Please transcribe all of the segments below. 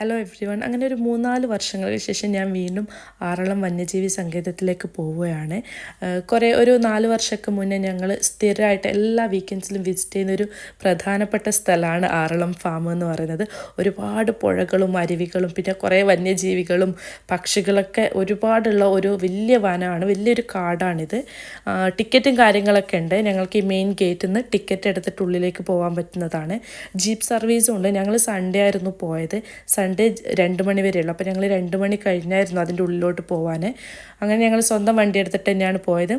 Hello every one അങ്ങനെ ഒരു മൂന്നാൽ വർഷങ്ങൾക്ക് ശേഷം ഞാൻ വീണ്ടും ആറളം വന്യജീവി സങ്കേതത്തിലേക്ക് പോവുകയാണ്. കുറേ ഒരു നാല് വർഷമൊക്കെ മുന്നേ ഞങ്ങൾ സ്ഥിരമായിട്ട് എല്ലാ വീക്കെൻഡ്സിലും വിസിറ്റ് ചെയ്യുന്ന ഒരു പ്രധാനപ്പെട്ട സ്ഥലമാണ് ആറളം ഫാം എന്ന് പറയുന്നത്. ഒരുപാട് പുഴകളും അരുവികളും പിന്നെ കുറേ വന്യജീവികളും പക്ഷികളൊക്കെ ഒരുപാടുള്ള ഒരു വലിയ വനമാണ് വലിയൊരു കാടാണിത്. ടിക്കറ്റും കാര്യങ്ങളൊക്കെ ഉണ്ട്. ഞങ്ങൾക്ക് ഈ മെയിൻ ഗേറ്റിൽ നിന്ന് ടിക്കറ്റ് എടുത്തിട്ട് ഉള്ളിലേക്ക് പോകാൻ പറ്റുന്നതാണ്. ജീപ്പ് സർവീസും ഉണ്ട്. ഞങ്ങൾ സൺഡേ ആയിരുന്നു പോയത്. സൺഡേ രണ്ട് മണി വരെയുള്ളൂ. അപ്പോൾ ഞങ്ങൾ രണ്ട് മണി കഴിഞ്ഞായിരുന്നു അതിന്റെ ഉള്ളിലോട്ട് പോകാൻ അങ്ങനെ ഞങ്ങൾ സ്വന്തം വണ്ടി എടുത്തിട്ട് തന്നെയാണ് പോയത്.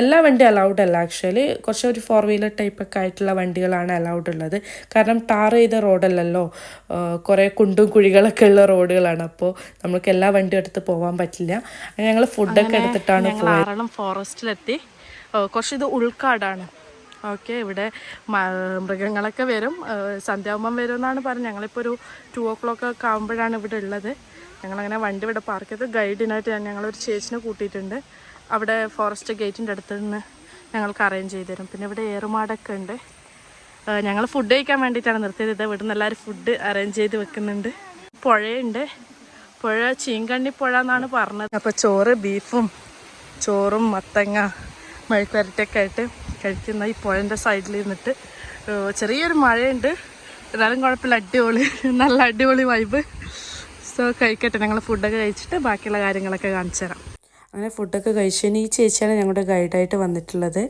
എല്ലാ വണ്ടിയും അലൗഡ് അല്ല ആക്ച്വലി കുറച്ച് ഒരു ഫോർ വീലർ ടൈപ്പൊക്കെ ആയിട്ടുള്ള വണ്ടികളാണ് അലൗഡ് ഉള്ളത്. കാരണം ടാർ ചെയ്ത റോഡല്ലല്ലോ കുറേ കുണ്ടും കുഴികളൊക്കെ ഉള്ള റോഡുകളാണ് അപ്പോൾ നമുക്ക് എല്ലാ വണ്ടിയും എടുത്ത് പോകാൻ പറ്റില്ല. അങ്ങനെ ഞങ്ങൾ ഫുഡൊക്കെ എടുത്തിട്ടാണ് ഫോറസ്റ്റിലെത്തി കുറച്ച് ഇത് ഉൾക്കാടാണ്. ഓക്കെ ഇവിടെ മൃഗങ്ങളൊക്കെ വരും. സന്ധ്യാവുമ്പം വരും എന്നാണ് പറഞ്ഞത്. ഞങ്ങളിപ്പോൾ ഒരു ടു ഓ ക്ലോക്ക് ഒക്കെ ആകുമ്പോഴാണ് ഇവിടെ ഉള്ളത്. ഞങ്ങളങ്ങനെ വണ്ടി ഇവിടെ പാർക്ക് ചെയ്ത് ഗൈഡിനായിട്ട് ഞാൻ ഞങ്ങളൊരു ചേച്ചിനെ കൂട്ടിയിട്ടുണ്ട്. അവിടെ ഫോറസ്റ്റ് ഗേറ്റിന്റെ അടുത്ത് നിന്ന് ഞങ്ങൾക്ക് അറേഞ്ച് ചെയ്ത് തരും. പിന്നെ ഇവിടെ ഏറുമാടൊക്കെ ഉണ്ട്. ഞങ്ങൾ ഫുഡ് കഴിക്കാൻ വേണ്ടിയിട്ടാണ് നിർത്തിയത്. ഇത് ഇവിടെ നിന്ന് എല്ലാവരും ഫുഡ് അറേഞ്ച് ചെയ്ത് വെക്കുന്നുണ്ട്. പുഴയുണ്ട്. പുഴ ചീങ്കണ്ണി പുഴ എന്നാണ് പറഞ്ഞത്. അപ്പോൾ ചോറ് ബീഫും ചോറും മത്തങ്ങ മെഴുക്കുവരട്ടൊക്കെ ആയിട്ട് കഴിക്കുന്ന ഈ പുഴന്റെ സൈഡിൽ നിന്നിട്ട് ചെറിയൊരു മഴയുണ്ട്. എന്നാലും കുഴപ്പമില്ല അടിപൊളി നല്ല അടിപൊളി വൈബ് സോ കഴിക്കട്ടെ ഞങ്ങൾ ഫുഡൊക്കെ കഴിച്ചിട്ട് ബാക്കിയുള്ള കാര്യങ്ങളൊക്കെ കാണിച്ചു തരാം അങ്ങനെ ഫുഡൊക്കെ കഴിച്ചതിന് ഈ ചേച്ചിയാണ് ഞങ്ങളുടെ ഗൈഡായിട്ട് വന്നിട്ടുള്ളത്.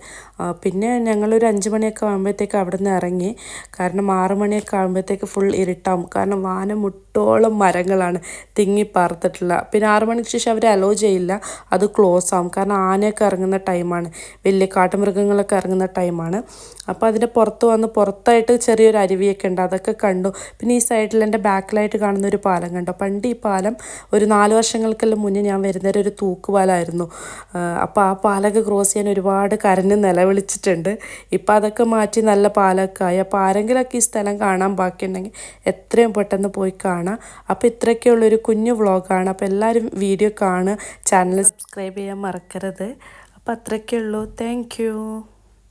പിന്നെ ഞങ്ങളൊരു അഞ്ച് മണിയൊക്കെ ആകുമ്പോഴത്തേക്ക് അവിടെ നിന്ന് ഇറങ്ങി. കാരണം ആറ് മണിയൊക്കെ ആകുമ്പോഴത്തേക്ക് ഫുൾ ഇരുട്ടാവും. കാരണം വാനം മുട്ടോളം മരങ്ങളാണ് തിങ്ങി പാർത്തിട്ടുള്ള. പിന്നെ ആറ് മണിക്ക് ശേഷം അവർ അലോ ചെയ്യില്ല. അത് ക്ലോസ് ആവും. കാരണം ആനയൊക്കെ ഇറങ്ങുന്ന ടൈമാണ് വലിയ കാട്ടുമൃഗങ്ങളൊക്കെ ഇറങ്ങുന്ന ടൈമാണ് അപ്പോൾ അതിന്റെ പുറത്ത് വന്ന് പുറത്തായിട്ട് ചെറിയൊരു അരുവിയൊക്കെ ഉണ്ട്. അതൊക്കെ കണ്ടു. പിന്നെ ഈ സൈഡിൽ എന്റെ ബാക്കിലായിട്ട് കാണുന്ന ഒരു പാലം കണ്ടു. പണ്ട് ഈ പാലം ഒരു നാല് വർഷങ്ങൾക്കെല്ലാം മുന്നേ ഞാൻ വരുന്നേരം ഒരു തൂക്കുപാലമായിരുന്നു അപ്പോൾ ആ പാലൊക്കെ ക്രോസ് ചെയ്യാൻ ഒരുപാട് കരഞ്ഞ് നിലവിളിച്ചിട്ടുണ്ട്. ഇപ്പോൾ അതൊക്കെ മാറ്റി നല്ല പാലൊക്കെ ആയി അപ്പോൾ ആരെങ്കിലൊക്കെ ഈ സ്ഥലം കാണാൻ ബാക്കിയുണ്ടെങ്കിൽ എത്രയും പെട്ടെന്ന് പോയി കാണാം. അപ്പോൾ ഇത്രയൊക്കെയുള്ളൊരു കുഞ്ഞു വ്ളോഗാണ്. അപ്പോൾ എല്ലാവരും വീഡിയോ കാണുക. ചാനൽ സബ്സ്ക്രൈബ് ചെയ്യാൻ മറക്കരുത്. അപ്പോൾ അത്രയൊക്കെ ഉള്ളൂ താങ്ക്